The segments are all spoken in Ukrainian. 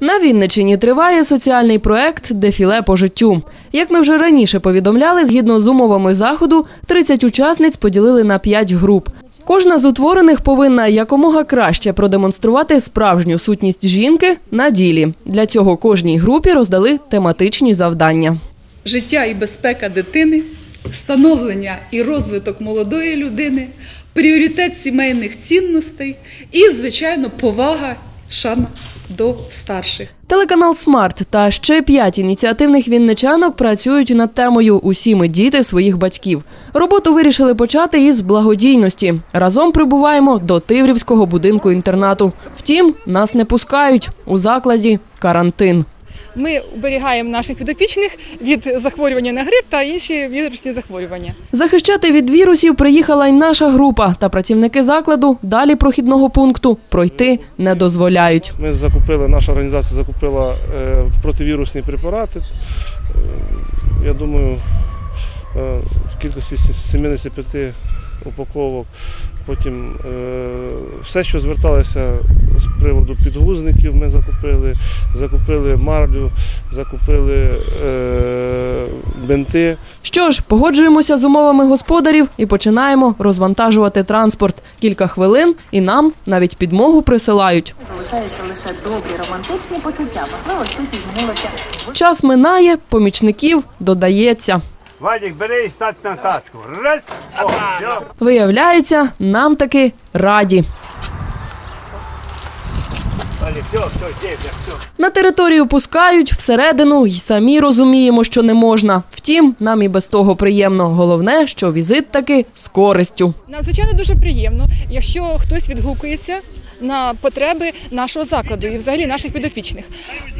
На Вінничині триває соціальний проект Дефіле по життю. Як ми вже раніше повідомляли, згідно з умовами заходу, 30 учасниць поділили на 5 груп. Кожна з утворених повинна якомога краще продемонструвати справжню сутність жінки на ділі. Для цього кожній групі роздали тематичні завдання. життя і безпека дитини, становлення і розвиток молодої людини, пріоритет сімейних цінностей і, звичайно, повага, шана до старших. Телеканал Смарт та ще п'ять ініціативних вінничанок працюють над темою Усі ми діти своїх батьків. Роботу вирішили почати із благодійності. Разом прибуваємо до Тиврівського будинку інтернату. Втім, нас не пускають у закладі карантин. Ми уберігаємо наших підопічних від захворювання на грип та інші вірусні захворювання. Захищати від вірусів приїхала й наша група, та працівники закладу далі прохідного пункту пройти не дозволяють. Ми закупили, наша організація закупила е, противірусні препарати. Е, я думаю, е, в кількості 75 упаковок. Потім все, що зверталося з приводу підгузників, ми закупили, закупили марлю, закупили е, бинти. Що ж, погоджуємося з умовами господарів і починаємо розвантажувати транспорт. Кілька хвилин, і нам навіть підмогу присилають. залишаються лише добрі романтичні почуття. Можливо, щось змінилося. Час минає, помічників додається. Вадик, бери і стать на тачку. Раз, о, все. Виявляється, нам таки раді. Все, все, здесь, все. На територію пускають всередину й самі розуміємо, що не можна. Втім, нам і без того приємно. Головне, що візит таки з користю. Нам звичайно дуже приємно, якщо хтось відгукується на потреби нашого закладу і взагалі наших підопічних.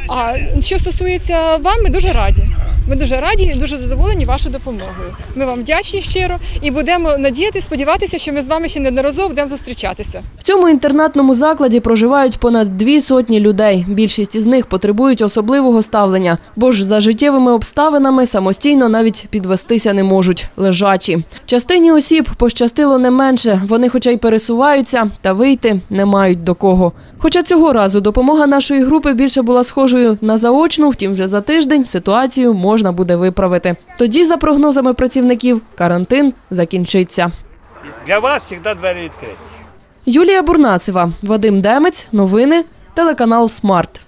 А що стосується вам, ми дуже раді. Ми дуже раді і дуже задоволені вашою допомогою. Ми вам вдячні щиро і будемо надіяти, сподіватися, що ми з вами ще неодноразово будемо зустрічатися. В цьому інтернатному закладі проживають понад дві сотні людей. Більшість із них потребують особливого ставлення, бо ж за життєвими обставинами самостійно навіть підвестися не можуть. Лежачі. Частині осіб пощастило не менше. Вони, хоча й пересуваються, та вийти не мають до кого. Хоча цього разу допомога нашої групи більше була схожою на заочну, втім, вже за тиждень ситуацію можна буде виправити. Тоді, за прогнозами працівників, карантин закінчиться. Для вас завжди двері відкриті. Юлія Бурнацева, Вадим Демець, новини, телеканал Смарт.